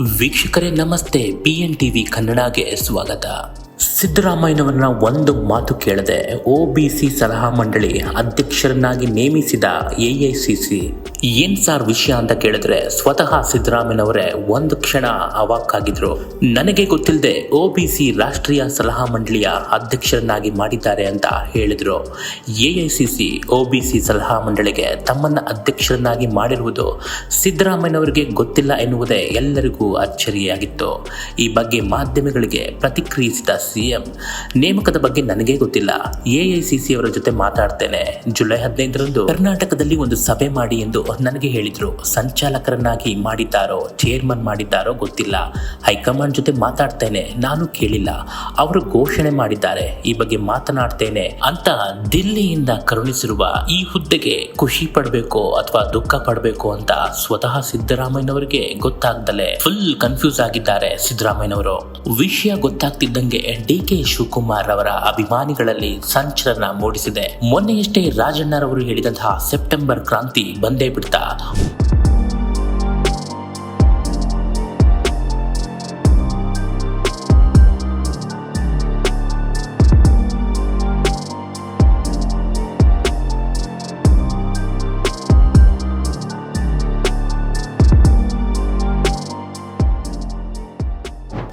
ವೀಕ್ಷಕರೇ ನಮಸ್ತೆ. P N TV ಕನ್ನಡಗೆ ಸ್ವಾಗತ. ಸಿದ್ದರಾಮಯ್ಯನವರನ್ನ ಒಂದು ಮಾತು ಕೇಳದೆ ಒ ಸಿ ಸಲಹಾ ಮಂಡಳಿ ಅಧ್ಯಕ್ಷರನ್ನಾಗಿ ನೇಮಿಸಿದ ಎಐಸಿಸಿ ಏನ್ ಸಾರ್ ವಿಷಯ ಅಂತ ಕೇಳಿದ್ರೆ ಸ್ವತಃ ಸಿದ್ದರಾಮಯ್ಯನವರೇ ಒಂದು ಕ್ಷಣ ಅವಾಕ್ಕಾಗಿದ್ರು ನನಗೆ ಗೊತ್ತಿಲ್ಲದೆ ಒ ಸಿ ರಾಷ್ಟ್ರೀಯ ಸಲಹಾ ಮಂಡಳಿಯ ಅಧ್ಯಕ್ಷರನ್ನಾಗಿ ಮಾಡಿದ್ದಾರೆ ಅಂತ ಹೇಳಿದ್ರು. ಬಿ ಸಿ ಸಲಹಾ ಮಂಡಳಿಗೆ ತಮ್ಮನ್ನ ಅಧ್ಯಕ್ಷರನ್ನಾಗಿ ಮಾಡಿರುವುದು ಸಿದ್ದರಾಮಯ್ಯನವರಿಗೆ ಗೊತ್ತಿಲ್ಲ ಎನ್ನುವುದೇ ಎಲ್ಲರಿಗೂ ಅಚ್ಚರಿಯಾಗಿತ್ತು. ಈ ಬಗ್ಗೆ ಮಾಧ್ಯಮಗಳಿಗೆ ಪ್ರತಿಕ್ರಿಯಿಸಿದ ಸಿಎಂ ನೇಮಕದ ಬಗ್ಗೆ ನನಗೆ ಗೊತ್ತಿಲ್ಲ. ಎಐಸಿಸಿ ಅವರ ಜೊತೆ ಮಾತಾಡ್ತೇನೆ. ಜುಲೈ ಹದಿನೈದರಂದು ಕರ್ನಾಟಕದಲ್ಲಿ ಒಂದು ಸಭೆ ಮಾಡಿ ಎಂದು ನನಗೆ ಹೇಳಿದ್ರು. ಸಂಚಾಲಕರನ್ನಾಗಿ ಮಾಡಿದ್ದಾರೋ, ಚೇರ್ಮನ್ ಮಾಡಿದ್ದಾರೋ ಗೊತ್ತಿಲ್ಲ. ಹೈಕಮಾಂಡ್ ಜೊತೆ ಮಾತಾಡ್ತೇನೆ, ನಾನು ಕೇಳಿಲ್ಲ. ಅವರು ಘೋಷಣೆ ಮಾಡಿದ್ದಾರೆ, ಈ ಬಗ್ಗೆ ಮಾತನಾಡ್ತೇನೆ ಅಂತ ದಿಲ್ಲಿಯಿಂದ ಕರುಣಿಸಿರುವ ಈ ಹುದ್ದೆಗೆ ಖುಷಿ ಪಡಬೇಕು ಅಥವಾ ದುಃಖ ಪಡಬೇಕು ಅಂತ ಸ್ವತಃ ಸಿದ್ದರಾಮಯ್ಯನವರಿಗೆ ಗೊತ್ತಾಗ್ದಲೇ ಫುಲ್ ಕನ್ಫ್ಯೂಸ್ ಆಗಿದ್ದಾರೆ ಸಿದ್ದರಾಮಯ್ಯನವರು. ವಿಷಯ ಗೊತ್ತಾಗ್ತಿದ್ದಂಗೆ ಡಿ ಕೆ ಶಿವಕುಮಾರ್ ಅವರ ಅಭಿಮಾನಿಗಳಲ್ಲಿ ಸಂಚಲನ ಮೂಡಿಸಿದೆ. ಮೊನ್ನೆಯಷ್ಟೇ ರಾಜಣ್ಣರವರು ಹೇಳಿದಂತಹ ಸೆಪ್ಟೆಂಬರ್ ಕ್ರಾಂತಿ ಬಂದೇ ಬಿಡ್ತಾ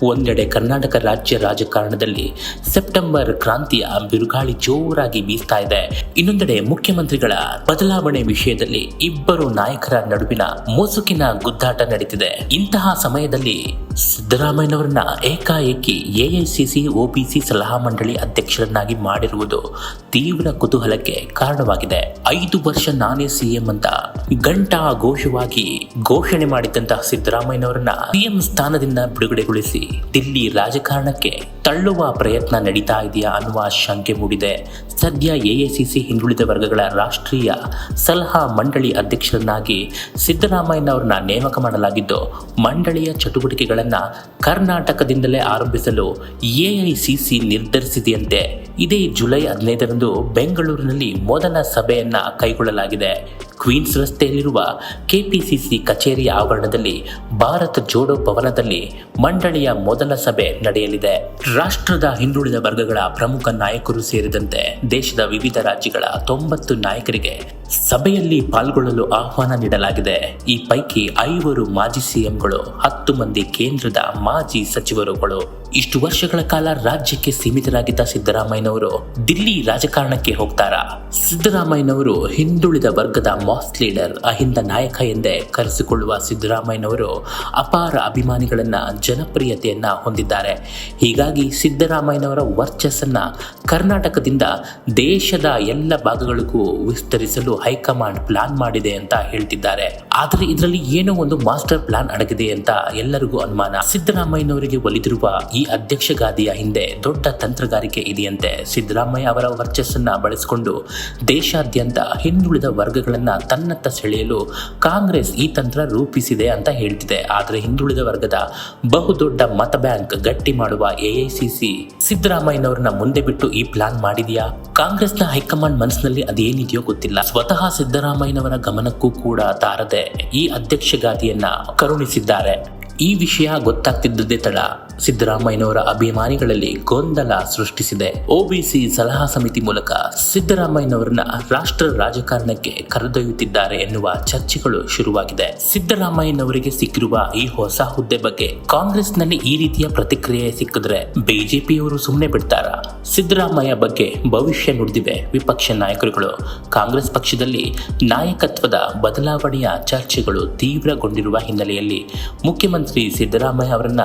ಒಂದೆಡೆ ಕರ್ನಾಟಕ ರಾಜ್ಯ ರಾಜಕಾರಣದಲ್ಲಿ ಸೆಪ್ಟೆಂಬರ್ ಕ್ರಾಂತಿಯ ಬಿರುಗಾಳಿ ಜೋರಾಗಿ ಬೀಸ್ತಾ ಇದೆ. ಇನ್ನೊಂದೆಡೆ ಮುಖ್ಯಮಂತ್ರಿಗಳ ಬದಲಾವಣೆ ವಿಷಯದಲ್ಲಿ ಇಬ್ಬರು ನಾಯಕರ ನಡುವಿನ ಮುಸುಕಿನ ಗುದ್ದಾಟ ನಡೀತಿದೆ. ಇಂತಹ ಸಮಯದಲ್ಲಿ ಸಿದ್ದರಾಮಯ್ಯನವರನ್ನ ಏಕಾಏಕಿ ಎಐಸಿಸಿ ಒಬಿಸಿ ಸಲಹಾ ಮಂಡಳಿ ಅಧ್ಯಕ್ಷರನ್ನಾಗಿ ಮಾಡಿರುವುದು ತೀವ್ರ ಕುತೂಹಲಕ್ಕೆ ಕಾರಣವಾಗಿದೆ. ಐದು ವರ್ಷ ನಾನೇ ಸಿಎಂ ಅಂತ ಗಂಟಾ ಘೋಷವಾಗಿ ಘೋಷಣೆ ಮಾಡಿದ್ದಂತಹ ಸಿದ್ದರಾಮಯ್ಯನವರನ್ನ ಸಿಎಂ ಸ್ಥಾನದಿಂದ ಬಿಡುಗಡೆಗೊಳಿಸಿ ದಿಲ್ಲಿ ರಾಜಕಾರಣಕ್ಕೆ ತಳ್ಳುವ ಪ್ರಯತ್ನ ನಡೀತಾ ಇದೆಯಾ ಅನ್ನುವ ಶಂಕೆ ಮೂಡಿದೆ. ಸದ್ಯ ಎಐಸಿಸಿ ಹಿಂದುಳಿದ ವರ್ಗಗಳ ರಾಷ್ಟ್ರೀಯ ಸಲಹಾ ಮಂಡಳಿ ಅಧ್ಯಕ್ಷರನ್ನಾಗಿ ಸಿದ್ದರಾಮಯ್ಯನವರನ್ನ ನೇಮಕ ಮಾಡಲಾಗಿದ್ದು, ಮಂಡಳಿಯ ಚಟುವಟಿಕೆಗಳನ್ನು ಕರ್ನಾಟಕದಿಂದಲೇ ಆರಂಭಿಸಲು ಎಐಸಿಸಿ ನಿರ್ಧರಿಸಿದೆಯಂತೆ ಇದೇ ಜುಲೈ ಹದಿನೈದರಂದು ಬೆಂಗಳೂರಿನಲ್ಲಿ ಮೊದಲ ಸಭೆಯನ್ನ ಕೈಗೊಳ್ಳಲಾಗಿದೆ. ಕ್ವೀನ್ಸ್ ರಸ್ತೆಯಲ್ಲಿರುವ ಕೆಪಿಸಿಸಿ ಕಚೇರಿಯ ಆವರಣದಲ್ಲಿ ಭಾರತ ಜೋಡೋ ಭವನದಲ್ಲಿ ಮಂಡಳಿಯ ಮೊದಲ ಸಭೆ ನಡೆಯಲಿದೆ. ರಾಷ್ಟ್ರದ ಹಿಂದುಳಿದ ವರ್ಗಗಳ ಪ್ರಮುಖ ನಾಯಕರು ಸೇರಿದಂತೆ ದೇಶದ ವಿವಿಧ ರಾಜ್ಯಗಳ ತೊಂಬತ್ತು ನಾಯಕರಿಗೆ ಸಭೆಯಲ್ಲಿ ಪಾಲ್ಗೊಳ್ಳಲು ಆಹ್ವಾನ ನೀಡಲಾಗಿದೆ. ಈ ಪೈಕಿ ಐವರು ಮಾಜಿ ಸಿಎಂಗಳು, ಹತ್ತು ಮಂದಿ ಕೇಂದ್ರದ ಮಾಜಿ ಸಚಿವರುಗಳು. ಇಷ್ಟು ವರ್ಷಗಳ ಕಾಲ ರಾಜ್ಯಕ್ಕೆ ಸೀಮಿತರಾಗಿದ್ದ ಸಿದ್ದರಾಮಯ್ಯನವರು ದಿಲ್ಲಿ ರಾಜಕಾರಣಕ್ಕೆ ಹೋಗ್ತಾರಾ? ಸಿದ್ದರಾಮಯ್ಯನವರು ಹಿಂದುಳಿದ ವರ್ಗದ ಮಾಸ್ ಲೀಡರ್, ಅಹಿಂದ ನಾಯಕ ಎಂದೇ ಕರೆಸಿಕೊಳ್ಳುವ ಸಿದ್ದರಾಮಯ್ಯನವರು ಅಪಾರ ಅಭಿಮಾನಿಗಳನ್ನ, ಜನಪ್ರಿಯತೆಯನ್ನ ಹೊಂದಿದ್ದಾರೆ. ಹೀಗಾಗಿ ಸಿದ್ದರಾಮಯ್ಯನವರ ವರ್ಚಸ್ಸನ್ನ ಕರ್ನಾಟಕದಿಂದ ದೇಶದ ಎಲ್ಲ ಭಾಗಗಳಿಗೂ ವಿಸ್ತರಿಸಲು ಹೈಕಮಾಂಡ್ ಪ್ಲಾನ್ ಮಾಡಿದೆ ಅಂತ ಹೇಳ್ತಿದ್ದಾರೆ. ಆದರೆ ಇದರಲ್ಲಿ ಏನೋ ಒಂದು ಮಾಸ್ಟರ್ ಪ್ಲಾನ್ ಅಡಗಿದೆ ಅಂತ ಎಲ್ಲರಿಗೂ ಅನುಮಾನ. ಸಿದ್ದರಾಮಯ್ಯನವರಿಗೆ ಒಲಿದಿರುವ ಈ ಅಧ್ಯಕ್ಷ ಗಾದಿಯ ಹಿಂದೆ ದೊಡ್ಡ ತಂತ್ರಗಾರಿಕೆ ಇದೆಯಂತೆ. ಸಿದ್ದರಾಮಯ್ಯ ಅವರ ವರ್ಚಸ್ಸನ್ನ ಬಳಸಿಕೊಂಡು ದೇಶಾದ್ಯಂತ ಹಿಂದುಳಿದ ವರ್ಗಗಳನ್ನ ತನ್ನತ್ತ ಸೆಳೆಯಲು ಕಾಂಗ್ರೆಸ್ ಈ ತಂತ್ರ ರೂಪಿಸಿದೆ ಅಂತ ಹೇಳ್ತಿದೆ. ಆದರೆ ಹಿಂದುಳಿದ ವರ್ಗದ ಬಹುದೊಡ್ಡ ಮತ ಬ್ಯಾಂಕ್ ಗಟ್ಟಿ ಮಾಡುವ ಎಐಸಿಸಿ ಸಿದ್ದರಾಮಯ್ಯನವರನ್ನ ಮುಂದೆ ಬಿಟ್ಟು ಈ ಪ್ಲಾನ್ ಮಾಡಿದೆಯಾ? ಕಾಂಗ್ರೆಸ್ನ ಹೈಕಮಾಂಡ್ ಮನಸ್ಸಿನಲ್ಲಿ ಅದೇನಿದೆಯೋ ಗೊತ್ತಿಲ್ಲ. ಸ್ವತಃ ಸಿದ್ದರಾಮಯ್ಯನವರ ಗಮನಕ್ಕೂ ಕೂಡ ತಾರದೆ ಈ ಅಧ್ಯಕ್ಷ ಗಾದಿಯನ್ನ ಕರುಣಿಸಿದ್ದಾರೆ. ಈ ವಿಷಯ ಗೊತ್ತಾಗ್ತಿದ್ದದ್ದೇ ತಡ. ಸಿದ್ದರಾಮಯ್ಯನವರ ಅಭಿಮಾನಿಗಳಲ್ಲಿ ಗೊಂದಲ ಸೃಷ್ಟಿಸಿದೆ. ಒಬಿಸಿ ಸಲಹಾ ಸಮಿತಿ ಮೂಲಕ ಸಿದ್ದರಾಮಯ್ಯನವರನ್ನ ರಾಷ್ಟ್ರ ರಾಜಕಾರಣಕ್ಕೆ ಕರೆದೊಯ್ಯುತ್ತಿದ್ದಾರೆ ಎನ್ನುವ ಚರ್ಚೆಗಳು ಶುರುವಾಗಿದೆ. ಸಿದ್ದರಾಮಯ್ಯನವರಿಗೆ ಸಿಕ್ಕಿರುವ ಈ ಹೊಸ ಹುದ್ದೆ ಬಗ್ಗೆ ಕಾಂಗ್ರೆಸ್ನಲ್ಲಿ ಈ ರೀತಿಯ ಪ್ರತಿಕ್ರಿಯೆ ಸಿಕ್ಕಿದ್ರೆ ಬಿಜೆಪಿಯವರು ಸುಮ್ಮನೆ ಬಿಡ್ತಾರ? ಸಿದ್ದರಾಮಯ್ಯ ಬಗ್ಗೆ ಭವಿಷ್ಯ ನುಡಿದಿವೆ ವಿಪಕ್ಷ ನಾಯಕರುಗಳು. ಕಾಂಗ್ರೆಸ್ ಪಕ್ಷದಲ್ಲಿ ನಾಯಕತ್ವದ ಬದಲಾವಣೆಯ ಚರ್ಚೆಗಳು ತೀವ್ರಗೊಂಡಿರುವ ಹಿನ್ನೆಲೆಯಲ್ಲಿ ಮುಖ್ಯಮಂತ್ರಿ ಸಿದ್ದರಾಮಯ್ಯ ಅವರನ್ನ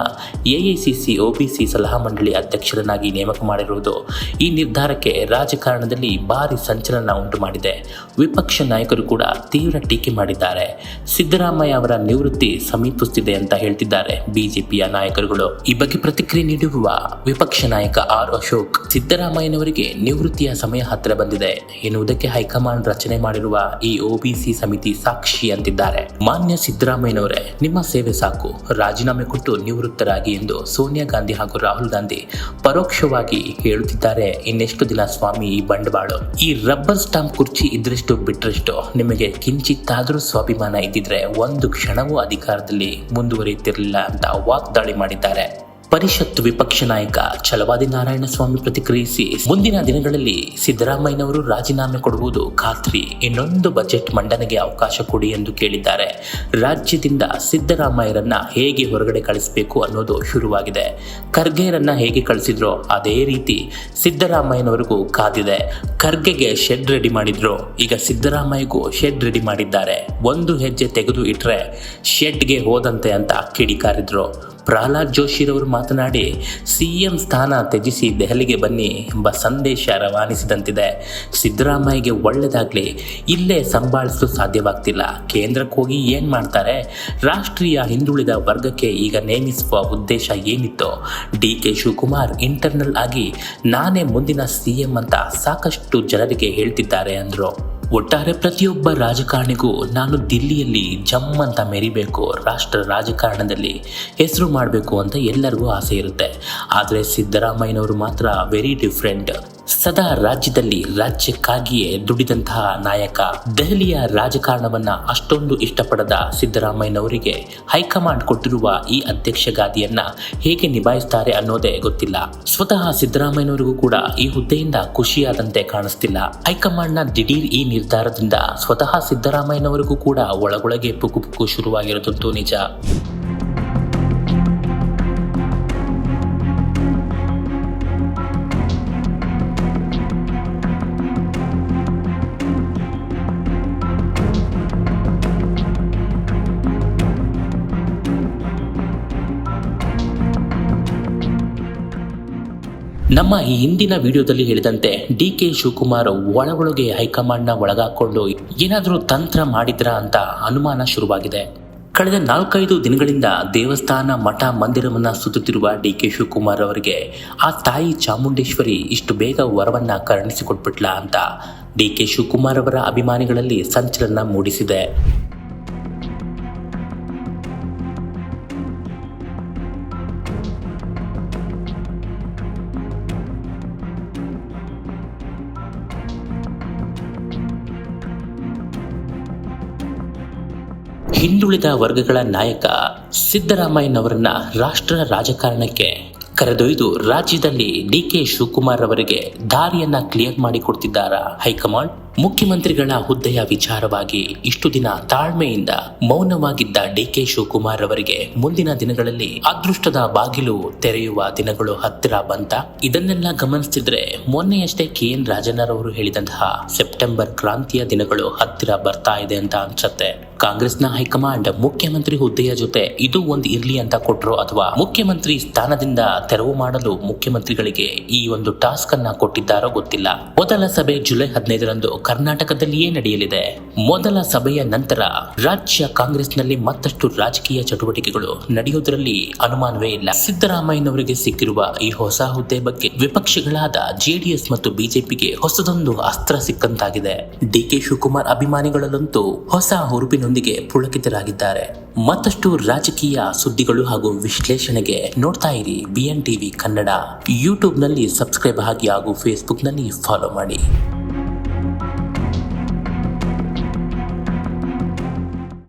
ಎಐಸಿಸಿ ಒಬಿಸಿ ಸಲಹಾ ಮಂಡಳಿ ಅಧ್ಯಕ್ಷರನ್ನಾಗಿ ನೇಮಕ ಮಾಡಿರುವುದು ಈ ನಿರ್ಧಾರಕ್ಕೆ ರಾಜಕಾರಣದಲ್ಲಿ ಭಾರಿ ಸಂಚಲನ ಉಂಟು ಮಾಡಿದೆ ವಿಪಕ್ಷ ನಾಯಕರು ಕೂಡ ತೀವ್ರ ಟೀಕೆ ಮಾಡಿದ್ದಾರೆ. ಸಿದ್ದರಾಮಯ್ಯ ಅವರ ನಿವೃತ್ತಿ ಸಮೀಪಿಸುತ್ತಿದೆ ಅಂತ ಹೇಳ್ತಿದ್ದಾರೆ ಬಿಜೆಪಿಯ ನಾಯಕರುಗಳು. ಈ ಬಗ್ಗೆ ಪ್ರತಿಕ್ರಿಯೆ ನೀಡಿರುವ ವಿಪಕ್ಷ ನಾಯಕ ಆರ್ ಅಶೋಕ್, ಸಿದ್ದರಾಮಯ್ಯನವರಿಗೆ ನಿವೃತ್ತಿಯ ಸಮಯ ಹತ್ತಿರ ಬಂದಿದೆ ಎನ್ನುವುದಕ್ಕೆ ಹೈಕಮಾಂಡ್ ರಚನೆ ಮಾಡಿರುವ ಈ ಒಬಿಸಿ ಸಮಿತಿ ಸಾಕ್ಷಿ ಅಂತಿದ್ದಾರೆ. ಮಾನ್ಯ ಸಿದ್ದರಾಮಯ್ಯನವರೇ, ನಿಮ್ಮ ಸೇವೆ ಸಾಕು. ರಾಜೀನಾಮೆ ಕೊಟ್ಟು ನಿವೃತ್ತರಾಗಿ ಎಂದು ಸೋನಿಯಾ ಗಾಂಧಿ ಹಾಗೂ ರಾಹುಲ್ ಗಾಂಧಿ ಪರೋಕ್ಷವಾಗಿ ಹೇಳುತ್ತಿದ್ದಾರೆ. ಇನ್ನೆಷ್ಟು ದಿನ ಸ್ವಾಮಿ ಈ ಬಂಡವಾಳ? ಈ ರಬ್ಬರ್ ಸ್ಟಾಂಪ್ ಕುರ್ಚಿ ಇದ್ರಷ್ಟು ಬಿಟ್ರಷ್ಟು ನಿಮಗೆ ಕಿಂಚಿತ್ತಾದರೂ ಸ್ವಾಭಿಮಾನ ಇದ್ದಿದ್ರೆ ಒಂದು ಕ್ಷಣವೂ ಅಧಿಕಾರದಲ್ಲಿ ಮುಂದುವರಿಯುತ್ತಿರಲಿಲ್ಲ ಅಂತ ವಾಗ್ದಾಳಿ ಮಾಡಿದ್ದಾರೆ. ಪರಿಷತ್ ವಿಪಕ್ಷ ನಾಯಕ ಛಲವಾದಿ ನಾರಾಯಣಸ್ವಾಮಿ ಪ್ರತಿಕ್ರಿಯಿಸಿ ಮುಂದಿನ ದಿನಗಳಲ್ಲಿ ಸಿದ್ದರಾಮಯ್ಯನವರು ರಾಜೀನಾಮೆ ಕೊಡುವುದು ಖಾತ್ರಿ. ಇನ್ನೊಂದು ಬಜೆಟ್ ಮಂಡನೆಗೆ ಅವಕಾಶ ಕೊಡಿ ಎಂದು ಕೇಳಿದ್ದಾರೆ. ರಾಜ್ಯದಿಂದ ಸಿದ್ದರಾಮಯ್ಯರನ್ನ ಹೇಗೆ ಹೊರಗಡೆ ಕಳಿಸಬೇಕು ಅನ್ನೋದು ಶುರುವಾಗಿದೆ. ಖರ್ಗೆರನ್ನ ಹೇಗೆ ಕಳಿಸಿದ್ರೋ ಅದೇ ರೀತಿ ಸಿದ್ದರಾಮಯ್ಯನವರಿಗೂ ಕಾದಿದೆ. ಖರ್ಗೆಗೆ ಶೆಡ್ ರೆಡಿ ಮಾಡಿದ್ರು. ಈಗ ಸಿದ್ದರಾಮಯ್ಯಗೂ ಶೆಡ್ ರೆಡಿ ಮಾಡಿದ್ದಾರೆ. ಒಂದು ಹೆಜ್ಜೆ ತೆಗೆದು ಇಟ್ರೆ ಶೆಡ್ಗೆ ಹೋದಂತೆ ಅಂತ ಕಿಡಿಕಾರಿದ್ರು. ಪ್ರಹ್ಲಾದ್ ಜೋಶಿರವರು ಮಾತನಾಡಿ, ಸಿಎಂ ಸ್ಥಾನ ತ್ಯಜಿಸಿ ದೆಹಲಿಗೆ ಬನ್ನಿ ಎಂಬ ಸಂದೇಶ ರವಾನಿಸಿದಂತಿದೆ. ಸಿದ್ದರಾಮಯ್ಯಗೆ ಒಳ್ಳೆಯದಾಗಲಿ ಇಲ್ಲೇ ಸಂಭಾಳಿಸಲು ಸಾಧ್ಯವಾಗ್ತಿಲ್ಲ. ಕೇಂದ್ರಕ್ಕೆ ಹೋಗಿ ಏನು ಮಾಡ್ತಾರೆ? ರಾಷ್ಟ್ರೀಯ ಹಿಂದುಳಿದ ವರ್ಗಕ್ಕೆ ಈಗ ನೇಮಿಸುವ ಉದ್ದೇಶ ಏನಿತ್ತು? ಡಿ ಕೆ ಶಿವಕುಮಾರ್ ಇಂಟರ್ನಲ್ ಆಗಿ, ನಾನೇ ಮುಂದಿನ ಸಿಎಂ ಅಂತ ಸಾಕಷ್ಟು ಜನರಿಗೆ ಹೇಳ್ತಿದ್ದಾರೆ ಅಂದರು. ಒಟ್ಟಾರೆ ಪ್ರತಿಯೊಬ್ಬ ರಾಜಕಾರಣಿಗೂ ನಾನು ದಿಲ್ಲಿಯಲ್ಲಿ ಜಮ್ ಅಂತ ಮೆರಿಬೇಕು, ರಾಷ್ಟ್ರ ರಾಜಕಾರಣದಲ್ಲಿ ಹೆಸರು ಮಾಡಬೇಕು ಅಂತ ಎಲ್ಲರಿಗೂ ಆಸೆ ಇರುತ್ತೆ. ಆದರೆ ಸಿದ್ದರಾಮಯ್ಯನವರು ಮಾತ್ರ ವೆರಿ ಡಿಫ್ರೆಂಟ್ ಸದಾ ರಾಜ್ಯದಲ್ಲಿ ರಾಜ್ಯಕ್ಕಾಗಿಯೇ ದುಡಿದಂತಹ ನಾಯಕ ದೆಹಲಿಯ ರಾಜಕಾರಣವನ್ನ ಅಷ್ಟೊಂದು ಇಷ್ಟಪಡದ ಸಿದ್ದರಾಮಯ್ಯನವರಿಗೆ ಹೈಕಮಾಂಡ್ ಕೊಟ್ಟಿರುವ ಈ ಅಧ್ಯಕ್ಷ ಗಾದಿಯನ್ನ ಹೇಗೆ ನಿಭಾಯಿಸ್ತಾರೆ ಅನ್ನೋದೇ ಗೊತ್ತಿಲ್ಲ. ಸ್ವತಃ ಸಿದ್ದರಾಮಯ್ಯನವರಿಗೂ ಕೂಡ ಈ ಹುದ್ದೆಯಿಂದ ಖುಷಿಯಾದಂತೆ ಕಾಣಿಸ್ತಿಲ್ಲ. ಹೈಕಮಾಂಡ್ನ ದಿಢೀರ್ ಈ ನಿರ್ಧಾರದಿಂದ ಸ್ವತಃ ಸಿದ್ದರಾಮಯ್ಯನವರಿಗೂ ಕೂಡ ಒಳಗೊಳಗೆ ಪುಕು ಪುಕು ನಿಜ. ನಮ್ಮ ಈ ಹಿಂದಿನ ವಿಡಿಯೋದಲ್ಲಿ ಹೇಳಿದಂತೆ ಡಿ ಕೆ ಶಿವಕುಮಾರ್ ಒಳಗೊಳಗೆ ಹೈಕಮಾಂಡ್ನ ಒಳಗಾಕೊಂಡು ಏನಾದರೂ ತಂತ್ರ ಮಾಡಿದ್ರಾ ಅಂತ ಅನುಮಾನ ಶುರುವಾಗಿದೆ. ಕಳೆದ ನಾಲ್ಕೈದು ದಿನಗಳಿಂದ ದೇವಸ್ಥಾನ ಮಠ ಮಂದಿರವನ್ನ ಸುತ್ತುತ್ತಿರುವ ಡಿ ಕೆ ಶಿವಕುಮಾರ್ ಅವರಿಗೆ ಆ ತಾಯಿ ಚಾಮುಂಡೇಶ್ವರಿ ಇಷ್ಟು ಬೇಗ ವರವನ್ನ ಕರುಣಿಸಿಕೊಟ್ಬಿಟ್ಲ ಅಂತ ಡಿ ಕೆ ಶಿವಕುಮಾರ್ ಅವರ ಅಭಿಮಾನಿಗಳಲ್ಲಿ ಸಂಚಲನ ಮೂಡಿಸಿದೆ. ಹಿಂದುಳಿದ ವರ್ಗಗಳ ನಾಯಕ ಸಿದ್ದರಾಮಯ್ಯನವರನ್ನ ರಾಷ್ಟ್ರ ರಾಜಕಾರಣಕ್ಕೆ ಕರೆದೊಯ್ದು ರಾಜ್ಯದಲ್ಲಿ ಡಿ ಕೆ ಶಿವಕುಮಾರ್ ಅವರಿಗೆ ದಾರಿಯನ್ನ ಕ್ಲಿಯರ್ ಮಾಡಿಕೊಡ್ತಿದ್ದಾರಾ ಹೈಕಮಾಂಡ್? ಮುಖ್ಯಮಂತ್ರಿಗಳ ಹುದ್ದೆಯ ವಿಚಾರವಾಗಿ ಇಷ್ಟು ದಿನ ತಾಳ್ಮೆಯಿಂದ ಮೌನವಾಗಿದ್ದ ಡಿ ಕೆ ಶಿವಕುಮಾರ್ ಅವರಿಗೆ ಮುಂದಿನ ದಿನಗಳಲ್ಲಿ ಅದೃಷ್ಟದ ಬಾಗಿಲು ತೆರೆಯುವ ದಿನಗಳು ಹತ್ತಿರ ಬಂತ? ಇದನ್ನೆಲ್ಲ ಗಮನಿಸ್ತಿದ್ರೆ ಮೊನ್ನೆಯಷ್ಟೇ ಕೆ. ಎನ್. ಅವರು ಹೇಳಿದಂತಹ ಸೆಪ್ಟೆಂಬರ್ ಕ್ರಾಂತಿಯ ದಿನಗಳು ಹತ್ತಿರ ಬರ್ತಾ ಇದೆ ಅಂತ ಅನ್ಸತ್ತೆ. ಕಾಂಗ್ರೆಸ್ನ ಹೈಕಮಾಂಡ್ ಮುಖ್ಯಮಂತ್ರಿ ಹುದ್ದೆಯ ಜೊತೆ ಇದು ಒಂದು ಇರ್ಲಿ ಅಂತ ಕೊಟ್ಟರು ಅಥವಾ ಮುಖ್ಯಮಂತ್ರಿ ಸ್ಥಾನದಿಂದ ತೆರವು ಮಾಡಲು ಮುಖ್ಯಮಂತ್ರಿಗಳಿಗೆ ಈ ಒಂದು ಟಾಸ್ಕ್ ಅನ್ನ ಕೊಟ್ಟಿದ್ದಾರೋ ಗೊತ್ತಿಲ್ಲ. ಮೊದಲ ಸಭೆ ಜುಲೈ ಹದಿನೈದರಂದು ಕರ್ನಾಟಕದಲ್ಲಿಯೇ ನಡೆಯಲಿದೆ. ಮೊದಲ ಸಭೆಯ ನಂತರ ರಾಜ್ಯ ಕಾಂಗ್ರೆಸ್ನಲ್ಲಿ ಮತ್ತಷ್ಟು ರಾಜಕೀಯ ಚಟುವಟಿಕೆಗಳು ನಡೆಯುವುದರಲ್ಲಿ ಅನುಮಾನವೇ ಇಲ್ಲ. ಸಿದ್ದರಾಮಯ್ಯನವರಿಗೆ ಸಿಕ್ಕಿರುವ ಈ ಹೊಸ ಹುದ್ದೆ ಬಗ್ಗೆ ವಿಪಕ್ಷಗಳಾದ ಜೆಡಿಎಸ್ ಮತ್ತು ಬಿಜೆಪಿಗೆ ಹೊಸದೊಂದು ಅಸ್ತ್ರ ಸಿಕ್ಕಂತಾಗಿದೆ. ಡಿ ಕೆ ಶಿವಕುಮಾರ್ ಅಭಿಮಾನಿಗಳಲ್ಲಂತೂ ಹೊಸ ಹುರುಪಿನೊಂದಿಗೆ ಪುಳಕಿತರಾಗಿದ್ದಾರೆ. ಮತ್ತಷ್ಟು ರಾಜಕೀಯ ಸುದ್ದಿಗಳು ಹಾಗೂ ವಿಶ್ಲೇಷಣೆಗೆ ನೋಡ್ತಾ ಇರಿ ಬಿ ಎನ್ ಟಿವಿ ಕನ್ನಡ. ಯೂಟ್ಯೂಬ್ನಲ್ಲಿ ಸಬ್ಸ್ಕ್ರೈಬ್ ಆಗಿ ಹಾಗೂ ಫೇಸ್ಬುಕ್ನಲ್ಲಿ ಫಾಲೋ ಮಾಡಿ.